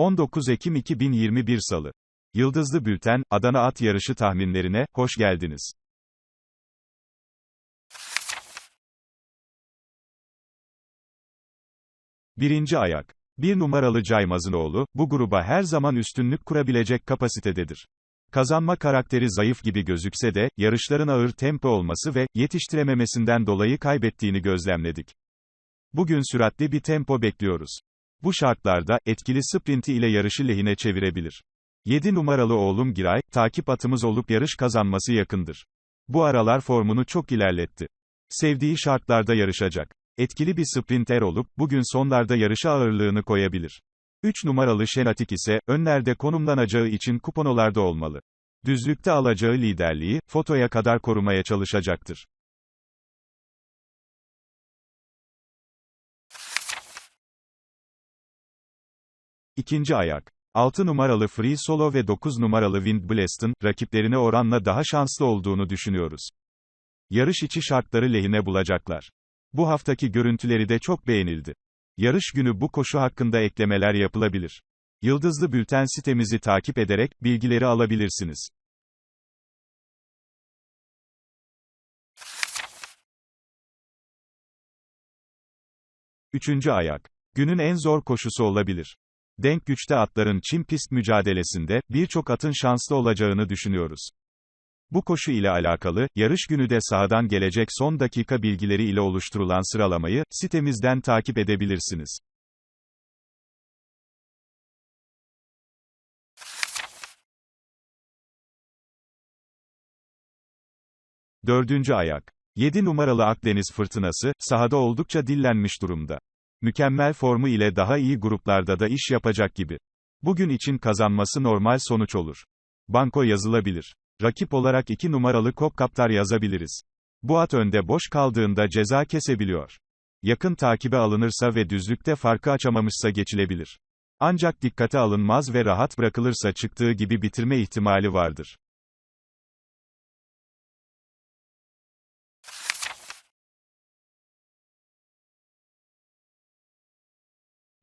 19 Ekim 2021 Salı. Yıldızlı Bülten, Adana At Yarışı tahminlerine, hoş geldiniz. Birinci ayak. Bir numaralı Caymazınoğlu, bu gruba her zaman üstünlük kurabilecek kapasitededir. Kazanma karakteri zayıf gibi gözükse de, yarışların ağır tempo olması ve yetiştirememesinden dolayı kaybettiğini gözlemledik. Bugün süratli bir tempo bekliyoruz. Bu şartlarda, etkili sprinti ile yarışı lehine çevirebilir. 7 numaralı oğlum Giray, takip atımız olup yarış kazanması yakındır. Bu aralar formunu çok ilerletti. Sevdiği şartlarda yarışacak. Etkili bir sprinter olup, bugün sonlarda yarışa ağırlığını koyabilir. 3 numaralı Şenatik ise, önlerde konumlanacağı için kuponolarda olmalı. Düzlükte alacağı liderliği, fotoya kadar korumaya çalışacaktır. İkinci ayak. 6 numaralı Free Solo ve 9 numaralı Wind Blast'ın, rakiplerine oranla daha şanslı olduğunu düşünüyoruz. Yarış içi şartları lehine bulacaklar. Bu haftaki görüntüleri de çok beğenildi. Yarış günü bu koşu hakkında eklemeler yapılabilir. Yıldızlı Bülten sitemizi takip ederek, bilgileri alabilirsiniz. Üçüncü ayak. Günün en zor koşusu olabilir. Denk güçte atların çim pist mücadelesinde, birçok atın şanslı olacağını düşünüyoruz. Bu koşu ile alakalı, yarış günü de sahadan gelecek son dakika bilgileri ile oluşturulan sıralamayı, sitemizden takip edebilirsiniz. Dördüncü ayak. 7 numaralı Akdeniz Fırtınası, sahada oldukça dillenmiş durumda. Mükemmel formu ile daha iyi gruplarda da iş yapacak gibi. Bugün için kazanması normal sonuç olur. Banko yazılabilir. Rakip olarak 2 numaralı Kopkaptar yazabiliriz. Bu at önde boş kaldığında ceza kesebiliyor. Yakın takibe alınırsa ve düzlükte farkı açamamışsa geçilebilir. Ancak dikkate alınmaz ve rahat bırakılırsa çıktığı gibi bitirme ihtimali vardır.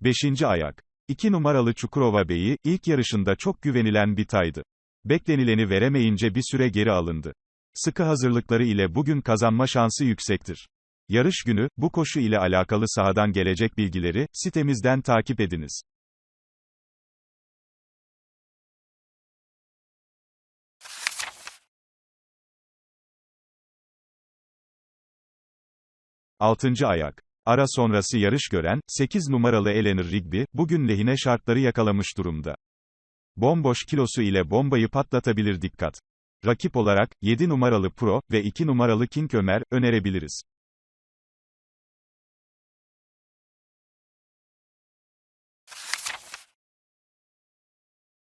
Beşinci ayak. 2 numaralı Çukurova Bey'i, ilk yarışında çok güvenilen bir taydı. Beklenileni veremeyince bir süre geri alındı. Sıkı hazırlıkları ile bugün kazanma şansı yüksektir. Yarış günü, bu koşu ile alakalı sahadan gelecek bilgileri, sitemizden takip ediniz. Altıncı ayak. Ara sonrası yarış gören, 8 numaralı Eleanor Rigby, bugün lehine şartları yakalamış durumda. Bomboş kilosu ile bombayı patlatabilir dikkat. Rakip olarak, 7 numaralı Pro ve 2 numaralı King Ömer, önerebiliriz.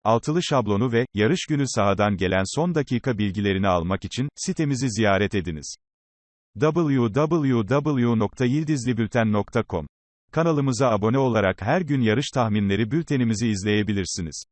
Altılı şablonu ve, yarış günü sahadan gelen son dakika bilgilerini almak için, sitemizi ziyaret ediniz www.yıldizlibülten.com Kanalımıza abone olarak her gün yarış tahminleri bültenimizi izleyebilirsiniz.